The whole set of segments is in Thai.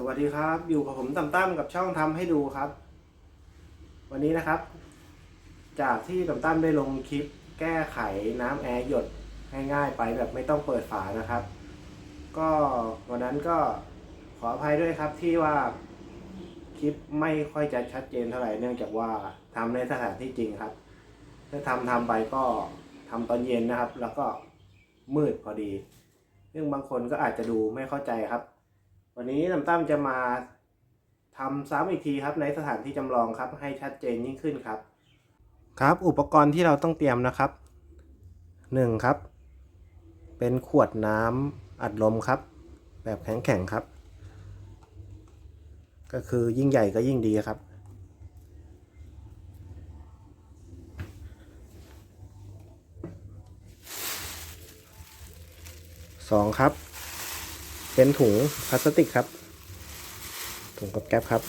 สวัสดีครับ อยู่กับผมตั้มตั้มกับช่องทำให้ดูครับ วันนี้นะครับ จากที่ตั้มตั้มได้ลงคลิปแก้ไขน้ำแอร์หยดง่ายๆไปแบบไม่ต้องเปิดฝานะครับ ก็วันนั้นก็ขออภัยด้วยครับที่ว่าคลิปไม่ค่อยจะชัดเจนเท่าไหร่เนื่องจากว่าทำในสถานที่จริงครับ ถ้าทำทำไปก็ทำตอนเย็นนะครับ แล้วก็มืดพอดี ซึ่งบางคนก็อาจจะดูไม่เข้าใจครับ วันนี้น้ำตั้มจะมาทำซ้ำอีกทีครับในสถานที่จำลองครับ ให้ชัดเจนยิ่งขึ้นครับ ครับอุปกรณ์ที่เราต้องเตรียมนะครับหนึ่งครับ เป็นขวดน้ำอัดลมครับ แบบแข็งๆครับ ก็คือยิ่งใหญ่ก็ยิ่งดีครับสองครับ เป็นถุงพลาสติกครับ ถุงกับแก๊บครับ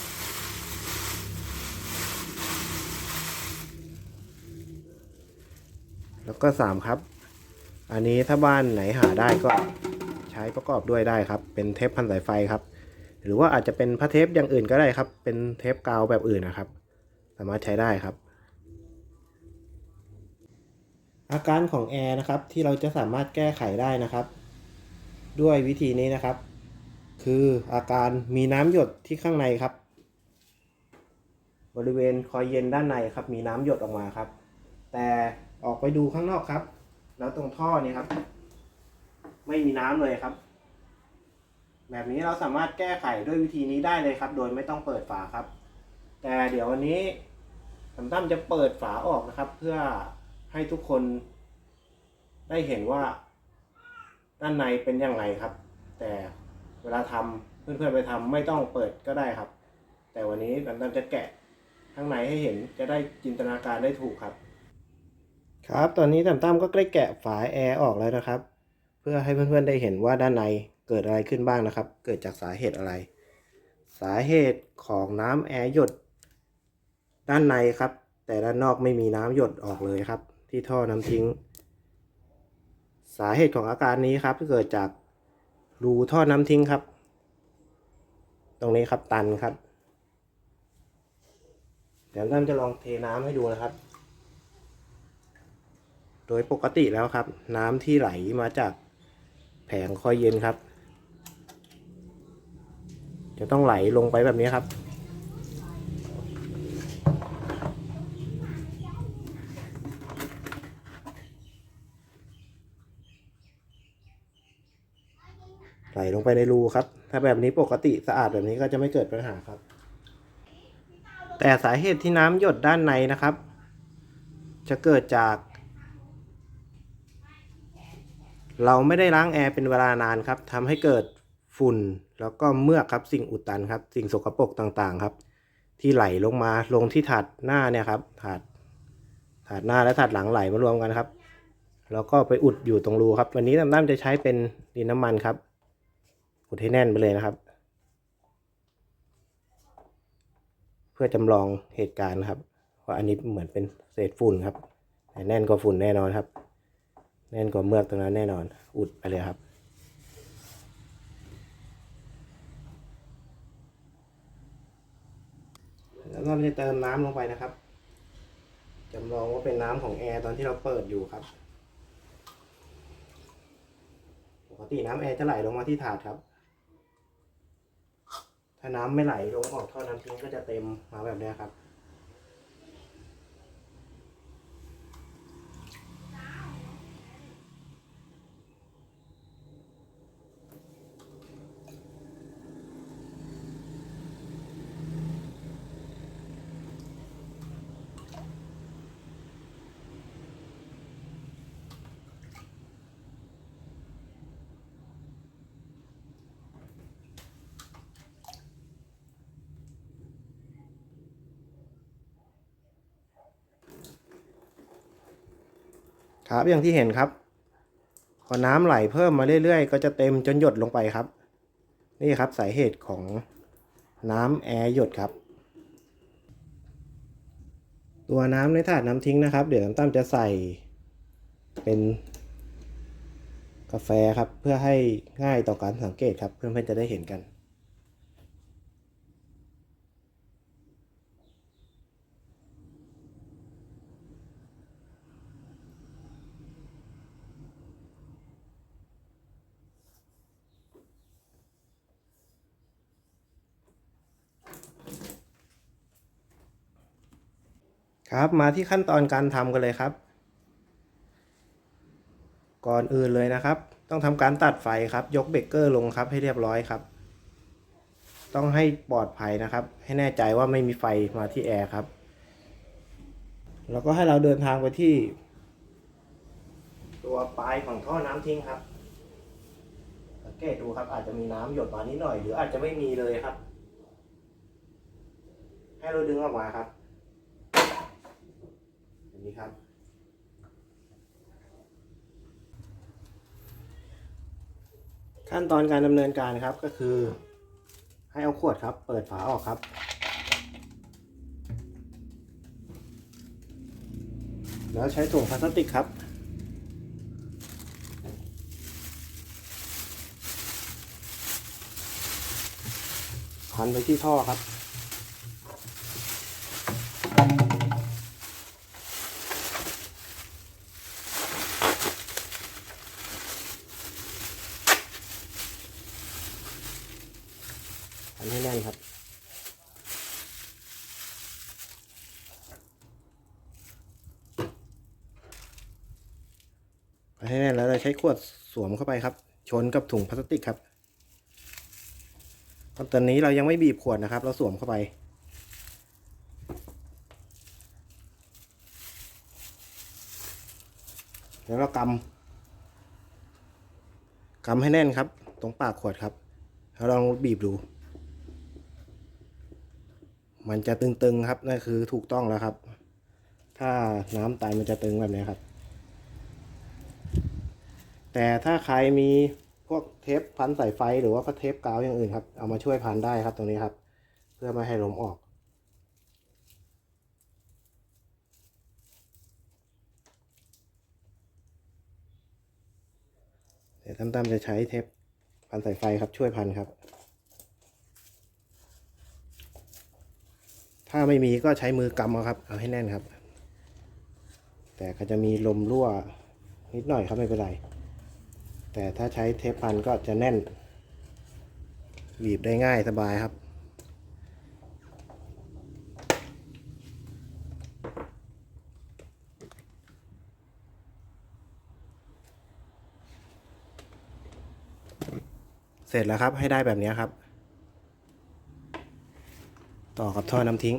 แล้วก็สามครับ อันนี้ถ้าบ้านไหนหาได้ก็ใช้ประกอบด้วยได้ครับ เป็นเทปพันสายไฟครับ หรือว่าอาจจะเป็นผ้าเทปอย่างอื่นก็ได้ครับ เป็นเทปกาวแบบอื่นนะครับ สามารถใช้ได้ครับ อาการของแอร์นะครับที่เราจะสามารถแก้ไขได้นะครับ ด้วยวิธีนี้นะครับ คืออาการมีน้ำหยดที่ข้างในครับ บริเวณคอยเย็นด้านในครับ มีน้ำหยดออกมาครับ แต่ออกไปดูข้างนอกครับ แล้วตรงท่อนี้ครับ ไม่มีน้ำเลยครับ แบบนี้เราสามารถแก้ไขด้วยวิธีนี้ได้เลยครับ โดยไม่ต้องเปิดฝาครับ แต่เดี๋ยววันนี้ผมตั้มจะเปิดฝาออกนะครับ เพื่อให้ทุกคนได้เห็นว่า ด้านในเป็นอย่างไรครับ แต่เวลาทำเพื่อนๆไปทำไม่ต้องเปิดก็ได้ครับ แต่วันนี้ผมตั้มจะแกะข้างในให้เห็นจะได้จินตนาการได้ถูกครับ ครับตอนนี้ตั้มตั้มก็ได้แกะฝาแอร์ออกแล้วนะครับ เพื่อให้เพื่อนๆได้เห็นว่าด้านในเกิดอะไรขึ้นบ้างนะครับ เกิดจากสาเหตุอะไร สาเหตุของน้ำแอร์หยด ด้านในครับ แต่ด้านนอกไม่มีน้ำหยดออกเลยครับ ที่ท่อน้ำทิ้ง สาเหตุของอาการนี้ครับเกิดจากรูท่อน้ำทิ้งครับ ตรงนี้ครับตันครับ เดี๋ยวเราจะลองเทน้ำให้ดูนะครับ โดยปกติแล้วครับ น้ำที่ไหลมาจากแผงคอยเย็นครับ จะต้องไหลลงไปแบบนี้ครับ ไหลลงไปในรูครับ ถ้าแบบนี้ปกติสะอาดแบบนี้ก็จะไม่เกิดปัญหาครับ แต่สาเหตุที่น้ำหยดด้านในนะครับ จะเกิดจาก เราไม่ได้ล้างแอร์เป็นเวลานานครับทำให้เกิดฝุ่นแล้วก็เมือกครับสิ่งอุดตันครับ สิ่งสกปรกต่างๆครับ ที่ไหลลงมาลงที่ถาดหน้าเนี่ยครับถาดถาดหน้าและถาดหลังไหลมารวมกันครับ แล้วก็ไปอุดอยู่ตรงรูครับ วันนี้ตั้มจะใช้เป็นดินน้ำมันครับ อุดให้แน่นไปเลยนะครับ เพื่อจำลองเหตุการณ์นะครับว่าอันนี้เหมือนเป็นเศษฝุ่นครับแต่แน่นกว่าฝุ่นแน่นอนครับ แน่นกว่าเมือกตรงนั้นแน่นอน อุดไปเลยครับแล้วก็จะเติมน้ำลงไปนะครับจำลองว่าเป็นน้ำของแอร์ตอนที่เราเปิดอยู่ครับ ปกติน้ำแอร์จะไหลลงมาที่ถาดครับ ถ้าน้ำไม่ไหลลงออกท่อน้ำทิ้งก็จะเต็มมาแบบนี้ครับ ครับอย่างที่เห็นครับพอน้ำไหลเพิ่มมาเรื่อยๆ ก็จะเต็มจนหยดลงไปครับ นี่ครับสาเหตุของน้ำแอร์หยดครับ ตัวน้ำในถาดน้ำทิ้งนะครับ เดี๋ยวน้ำตั้มจะใส่เป็นกาแฟครับเพื่อให้ง่ายต่อการสังเกตครับเพื่อนๆจะได้เห็นกัน ครับ มาที่ขั้นตอนการทำกันเลยครับ ก่อนอื่นเลยนะครับ ต้องทำการตัดไฟครับ ยกเบรกเกอร์ลงครับให้เรียบร้อยครับ ต้องให้ปลอดภัยนะครับ ให้แน่ใจว่าไม่มีไฟมาที่แอร์ครับ แล้วก็ให้เราเดินทางไปที่ ตัวปลายของท่อน้ำทิ้งครับสังเกตดูครับ อาจจะมีน้ำหยดมานิดหน่อย หรืออาจจะไม่มีเลยครับ ให้เราดึงออกมาครับ อย่างนี้ครับขั้นตอนการดำเนินการครับก็คือ ให้เอาขวดครับ เปิดฝาออกครับ แล้วใช้ถุงพลาสติกครับ พันไปที่ท่อครับ พันให้แน่นครับพันให้แน่นแล้วเราใช้ขวดสวมเข้าไปครับ ชนกับถุงพลาสติกครับตอนนี้เรายังไม่บีบขวดนะครับ เราสวมเข้าไปแล้วเรากำ กำให้แน่นครับ ตรงปากขวดครับ แล้วลองบีบดู มันจะตึงๆครับนั่นคือถูกต้องแล้วครับ ถ้าน้ำตายมันจะตึงแบบนี้ครับ แต่ถ้าใครมีพวกเทปพันสายไฟหรือว่าเทปกาวอย่างอื่นครับ เอามาช่วยพันได้ครับตรงนี้ครับ เพื่อไม่ให้ลมออกเดี๋ยวตั้มๆจะใช้เทปพันสายไฟครับช่วยพันครับ ถ้าไม่มีก็ใช้มือกำเอาครับ เอาให้แน่นครับ แต่ก็จะมีลมรั่วนิดหน่อยครับไม่เป็นไร แต่ถ้าใช้เทปพันก็จะแน่นบีบได้ง่ายสบายครับ เสร็จแล้วครับให้ได้แบบนี้ครับ ต่อกับท่อน้ำทิ้ง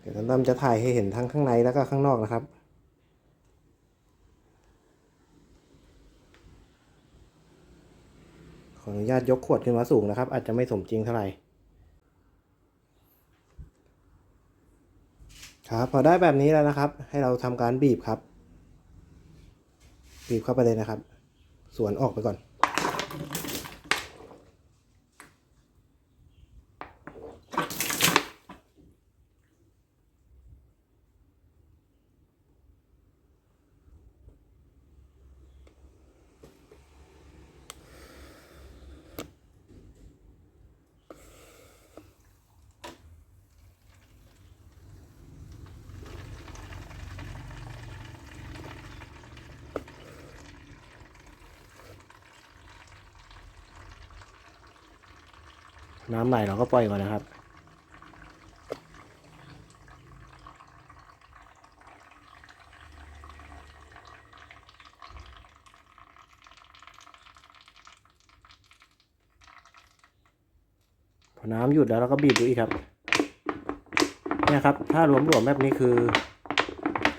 เดี๋ยวตั้มจะถ่ายให้เห็นทั้งข้างในแล้วก็ข้างนอกนะครับ การยกขวดขึ้นมาสูงนะครับ อาจจะไม่สมจริงเท่าไหร่ครับพอได้แบบนี้แล้วนะครับ ให้เราทำการบีบครับ บีบเข้าไปเลยนะครับ ส่วนออกไปก่อน น้ำไหลเราก็ปล่อยก่อนนะครับ พอน้ำหยุดแล้วเราก็บีบดูอีกครับเนี่ยครับ ถ้ารวมๆแบบนี้คือ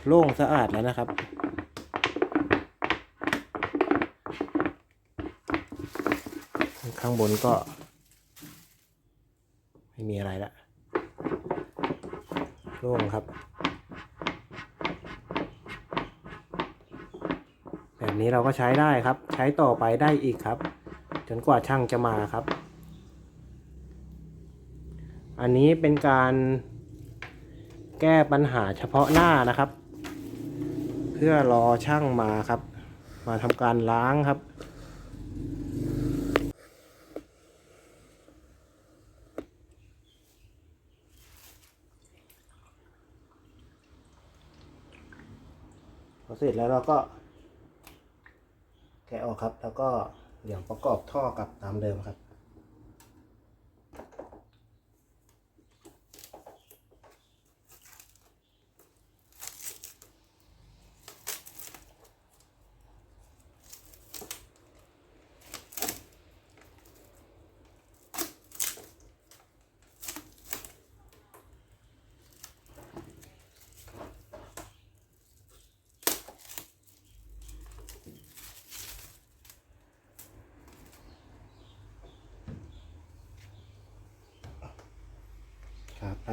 โล่งสะอาดแล้วนะครับข้างบนก็ มีอะไรละโล่งครับ แบบนี้เราก็ใช้ได้ครับ ใช้ต่อไปได้อีกครับ จนกว่าช่างจะมาครับ อันนี้เป็นการแก้ปัญหาเฉพาะหน้านะครับ เพื่อรอช่างมาครับ มาทำการล้างครับ อเสร็จแล้วเราก็ แกะออกครับ แล้วก็เดี๋ยวประกอบท่อกับตามเดิมครับ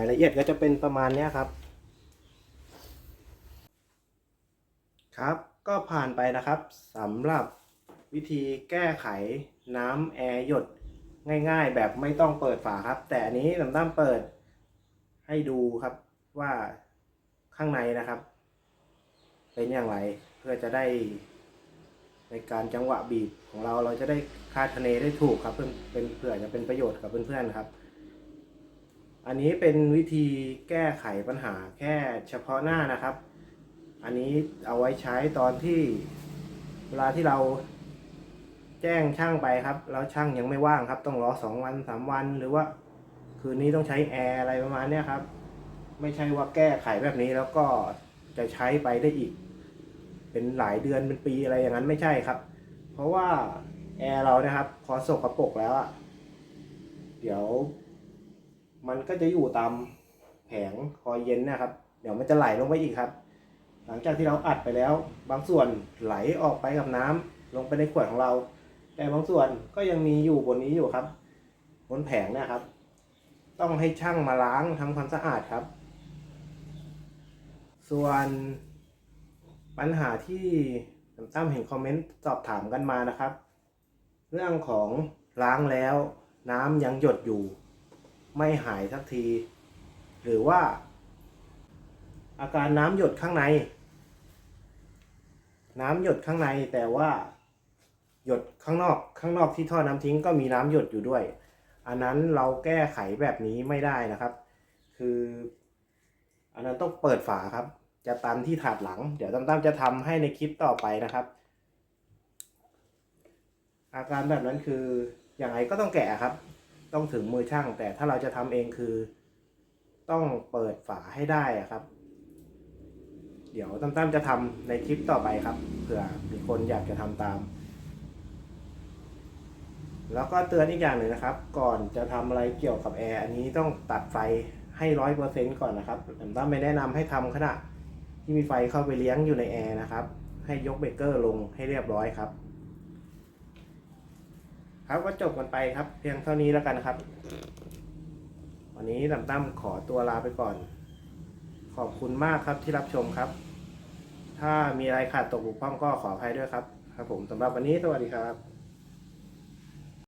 ายละเอียดก็จะเป็นประมาณนี้ครับ ครับก็ผ่านไปนะครับสำหรับวิธีแก้ไขน้ำแอร์หยดง่ายๆ แบบไม่ต้องเปิดฝาครับ แต่อันนี้ลำตั้มเปิดให้ดูครับว่าข้างในนะครับ เป็นอย่างไรเพื่อจะได้ ในการจังหวะบีบของเราเราจะได้คาดคะเนได้ถูกครับเพื่อเป็นเพื่อจะเป็นประโยชน์กับเพื่อนๆครับ อันนี้เป็นวิธีแก้ไขปัญหาแค่เฉพาะหน้านะครับ อันนี้เอาไว้ใช้ตอนที่เวลาที่เราแจ้งช่างไปครับ แล้วช่างยังไม่ว่างครับ ต้องรอสองวันสามวัน หรือว่า คืนนี้ต้องใช้แอร์อะไรประมาณเนี้ยครับ ไม่ใช่ว่าแก้ไขแบบนี้แล้วก็จะใช้ไปได้อีก เป็นหลายเดือนเป็นปีอะไรอย่างนั้นไม่ใช่ครับ เพราะว่าแอร์เรานะครับ พอสกปรกแล้วอะเดี๋ยว มันก็จะอยู่ตามแผงคอยเย็นนะครับ เดี๋ยวมันจะไหลลงไปอีกครับ หลังจากที่เราอัดไปแล้ว บางส่วนไหลออกไปกับน้ำลงไปในขวดของเรา แต่บางส่วนก็ยังมีอยู่บนนี้อยู่ครับ บนแผงนะครับ ต้องให้ช่างมาล้างทำความสะอาดครับ ส่วนปัญหาที่ตั้มเห็นคอมเมนต์สอบถามกันมานะครับ เรื่องของล้างแล้วน้ำยังหยดอยู่ ไม่หายสักที หรือว่า อาการน้ำหยดข้างใน น้ำหยดข้างในแต่ว่าหยดข้างนอกข้างนอกที่ท่อน้ำทิ้งก็มีน้ำหยดอยู่ด้วย อันนั้นเราแก้ไขแบบนี้ไม่ได้นะครับ คือ อันนั้นต้องเปิดฝาครับ จะตันที่ถาดหลัง เดี๋ยวตั้มๆจะทำให้ในคลิปต่อไปนะครับ อาการแบบนั้นคืออย่างไรก็ต้องแกะครับ ต้องถึงมือช่าง แต่ถ้าเราจะทำเองคือ ต้องเปิดฝาให้ได้ครับ เดี๋ยวตั้มๆจะทำในคลิปต่อไปครับเผื่อมีคนอยากจะทำตาม แล้วก็เตือนอีกอย่างหนึ่งนะครับ ก่อนจะทำอะไรเกี่ยวกับแอร์อันนี้ต้องตัดไฟให้ร้อยเปอร์เซ็นต์ก่อนนะครับผมตั้มไม่แนะนำให้ทำขณะที่มีไฟเข้าไปเลี้ยงอยู่ในแอร์นะครับ ให้ยกเบรกเกอร์ลงให้เรียบร้อยครับ ครับก็จบกันไปครับ เพียงเท่านี้แล้วกันนะครับ วันนี้ตั้มตั้มขอตัวลาไปก่อน ขอบคุณมากครับที่รับชมครับ ถ้ามีอะไรขาดตกบกพร่องก็ขออภัยด้วยครับ ครับผมสำหรับวันนี้สวัสดีครับ